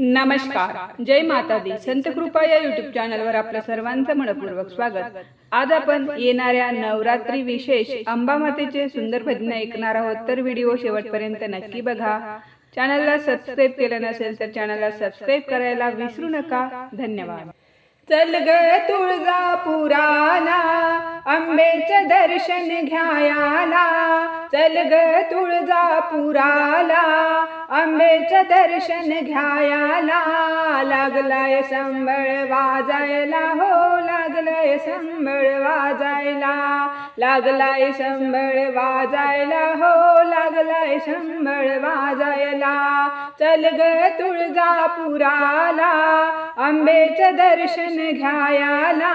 नमस्कार. जय माता दी संत कृपा या युट्यूब चॅनलवर आपलं सर्वांचं मनपूर्वक स्वागत. आज आपण येणाऱ्या नवरात्री विशेष अंबा मातेचे सुंदर भजन ऐकणार आहोत. तर व्हिडिओ शेवटपर्यंत नक्की बघा. चॅनलला सबस्क्राईब केलं नसेल तर चॅनलला सबस्क्राईब करायला विसरू नका. धन्यवाद. चल ग तुळजापुराला आंबेचं दर्शन घ्यायाला. चल ग तुळजापुराला आंबेचं दर्शन घ्यायाला. लागलाय संबळ वाजायला होला. लागलाय वाजायला. लागलाय संबळ वाजायला. हो लागलाय संबळ वाजायला. चल ग तुळजापुराला. आंबेचं दर्शन घ्यायाला.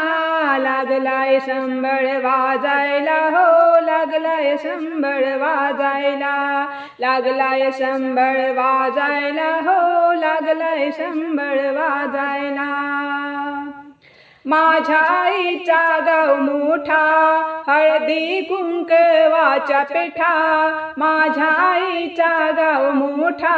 लागलाय संबळ वाजायला. हो लागलाय संबळ वाजायला. लागलाय संबळ वाजायला. हो लागलाय संबळ वाजायला. माझ्या आईचा गाव मोठा हळदी कुंकवाच्या पेठा. माझ्या आईचा गाव मोठा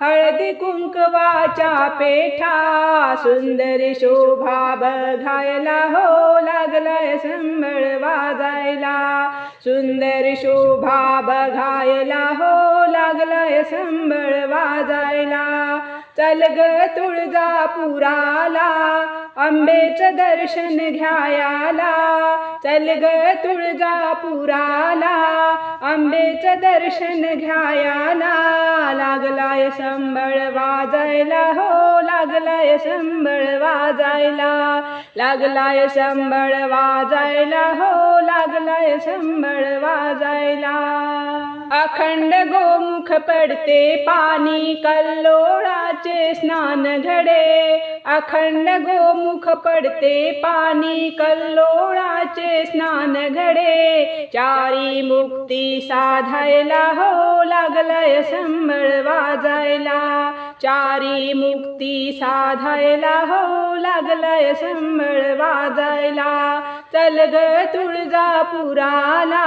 हळदी कुंकवाच्या पेठा. सुंदर शोभा बघायला हो लागलाय संबळ वाजायला. सुंदर शोभा बघायला हो लागलाय संबळ वाजायला. चल ग तुळजापुराला आंबेचं दर्शन घ्यायाला. चल ग तुळजापुराला आंबेचं दर्शन घ्यायाला. लागलाय संबळ वाजायला हो लागलाय संबळ वाजायला. लागलाय संबळ वाजायला हो लागलाय संबळ वाजायला. अखंड गोमुख पडते पाणी कल्लोळाचे स्नान घडे. अखंड गोमुख पडते पाणी कल्लोळाचे स्नान घडे. चारी मुक्ती साधायला हो लागलाय संबळ वाजायला. चारी मुक्ती साधायला हो लागलाय संबळ वाजायला. चल ग तुळजापुराला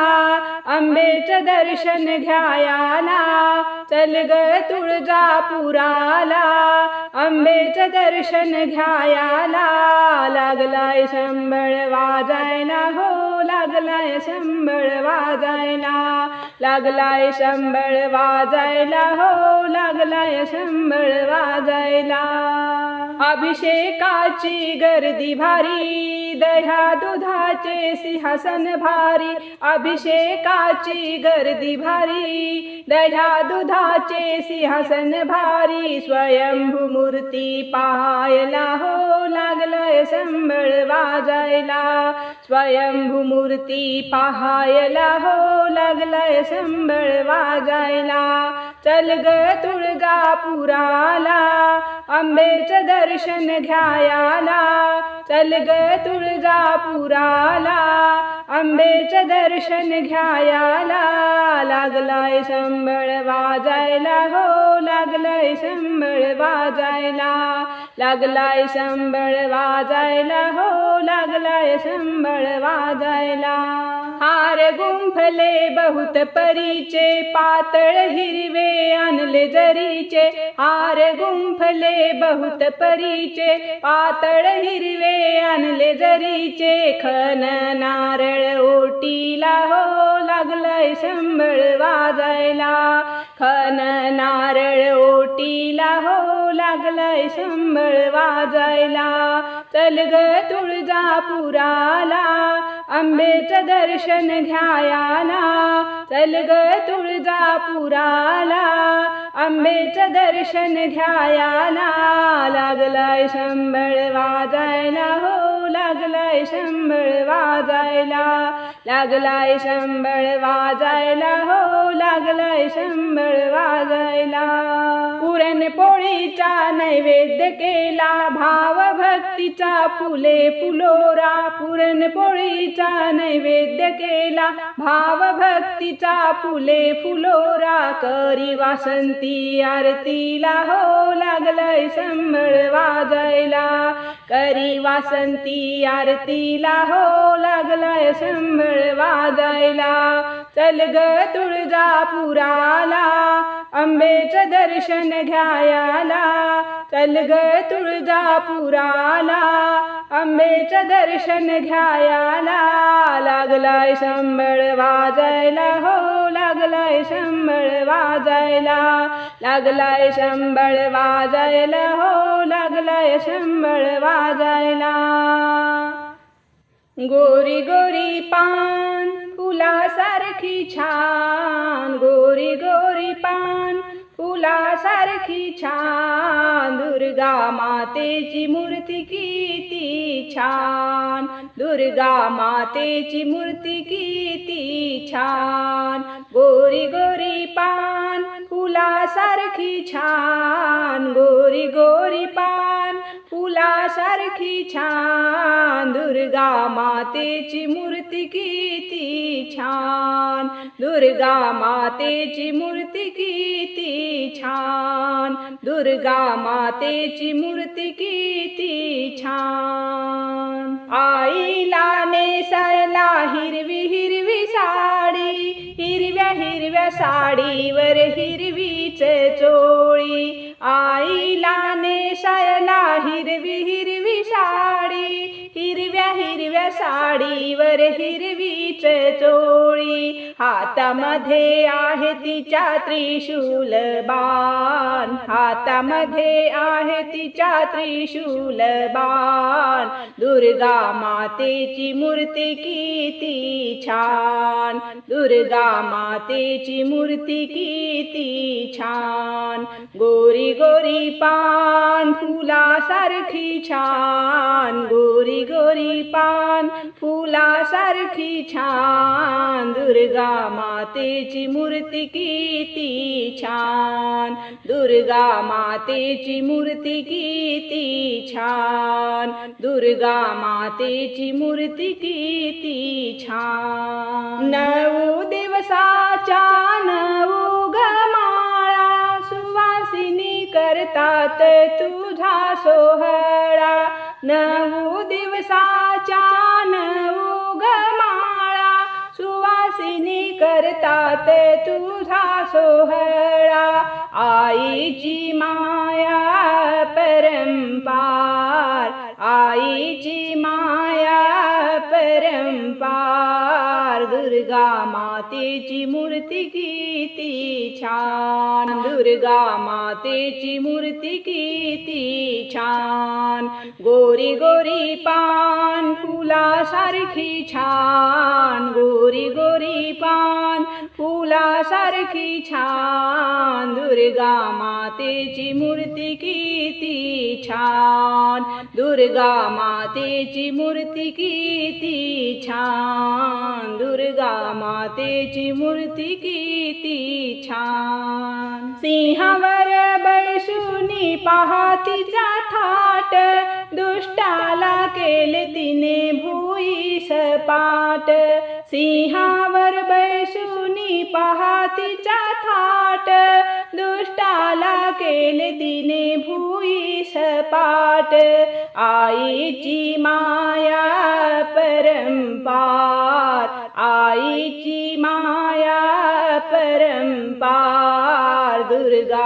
आंबेचं दर्शन घ्यायाला. चल ग तुळजापुराला आंबेचं दर्शन घ्यायाला. लागलाय शंभळ वाजायला हो लागलाय शंभळ वाजायला. लागलाय शंभळ वाजायला हो लागलाय शंभळ वाजायला. अभिषेकाची गर्दी भारी दह्या दुधाचे सिंहासन भारी. अभिषेकाची गर्दी भारी दह्या दुधाचे सिंहासन भारी. स्वयंभू मूर्ती पाहायला हो लागलंय संबळ वाजायला. स्वयंभू मूर्ती पाहायला हो लागलंय संबळ वाजायला. चल ग तुळगापुराला आंबेच दर दर्शन घ्यायाला चल ग तुळजापुराला. आंबेचं दर्शन घ्यायाला लागलाय संबळ वाजायला हो लागलाय संबळ वाजायला. लागलाय संबळ वाजायला हो लागलाय संबळ वाजायला. हार गुंफले बहुत परीचे पातळ हिरवे आणले जरीचे. हार गुंफले बहुत परीचे पातळ हिरवे आणले जरीचे. खन नारळ ओटीला हो लागलाय संबळ वाजायला. हन नारळ ओटीला हो लागलाय शंभळ वाजायला. चल ग तुळजापुराला आंबेचं दर्शन घ्यायाला चल ग तुळजापुराला. आंबेचं दर्शन घ्यायाला लागलाय शंभळ वाजायला हो लागलाय शंभळ वाजायला. लागलाय शंभळ वाजायला हो लागलाय शंभळ वाजायला. पुरणपोळीचा नैवेद्य केला भाव भक्तीचा फुले फुलोरा. पुरणपोळीचा नैवेद्य केला भाव भक्तीचा फुले फुलोरा करी वासंती आरतीला हो लागलाय संबळ वाजायला. करी वासंती आरतीला हो लागलाय संबळ वाजायला. चल ग तुळजापुराला आंबेचं दर्शन घ्यायाला तलग तुळजापुराला. आंबेचं दर्शन घ्यायाला लागलाय शंभळ वाजायला हो लागलाय शंभळ वाजायला. लागलाय शंभळ वाजायला हो लागलाय शंभळ वाजायला. गोरी गोरी पान फुलासारखी छान गोरी गोरी पान. फुलासारखी छान दुर्गा मातेची मूर्ती किती छान. दुर्गा मातेची मूर्ती किती छान. गोरी गोरी पान फुलासारखी छान. गोरी गोरी पान फुलासारखी छान. दुर्गा मातेची मूर्ती किती छान. दुर्गा मातेची मूर्ती किती छान. दुर्गा मातेची मूर्ती किती छान. आईला नेसरला हिरवी हिरवी साडी हिरव्या हिरव्या साडीवर हिरवीच चोळी. आईला नेसरला हिरवी हिरवी साडी हिरव्या हिरव्या साडीवर हिरवी चोळी. हातामध्ये आहे तिच्या त्रिशूल बाण. हातामध्ये आहे तिच्या त्रिशूल बाण. दुर्गा मातेची मूर्ती किती छान. दुर्गा मातेची मूर्ती किती छान. गोरी गोरी पान फुलासारखी छान. गोरी गोरी पान फुलासारखी छान. दुर्गा मातेची मूर्ती किती छान. दुर्गा मातेची मूर्ती किती छान. दुर्गा मातेची मूर्ती किती छान. नऊ दिवसाच्या नऊ गमाळा सुवासिनी करतात तुझा सोहळा. नऊ चान उगमाळा गमाळा सुवासिनी करतात तुझा सोहळा. आईची माया परंपार आईची माया दुर्गा मातेची मूर्ती किती छान. दुर्गा मातेची मूर्ती किती छान. गोरी गोरी पान फुलासारखी छान. गोरी गोरी पान फुलासारखी छान. दुर्गा मातेची मूर्ती किती छान. दुर्गा मातेची मूर्ती किती छान. दुर्गा मातेची मूर्ती किती छान. सिंहावर बैसुनी पहा तिचा थाट. दुष्टाला केले तिने भुई सपाट सिंहावर बैसुनी पहा तिचा थाट दुष्टाला केले तिने भुई सपाट आईची माया परंपार आईची माया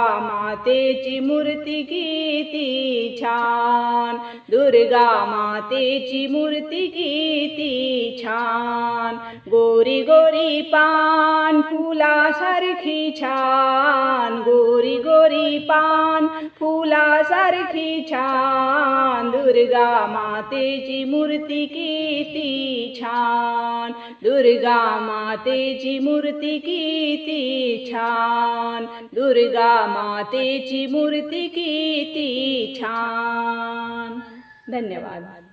मातेची मूर्ती किती छान. दुर्गा मातेची मूर्ती किती छान. गोरी गोरी पान फुलासारखी छान. गोरी गोरी पान फुलासारखी छान. दुर्गा मातेची मूर्ती किती छान. दुर्गा मातेची मूर्ती किती छान. दुर्गा मातेची मूर्ती किती छान. धन्यवाद.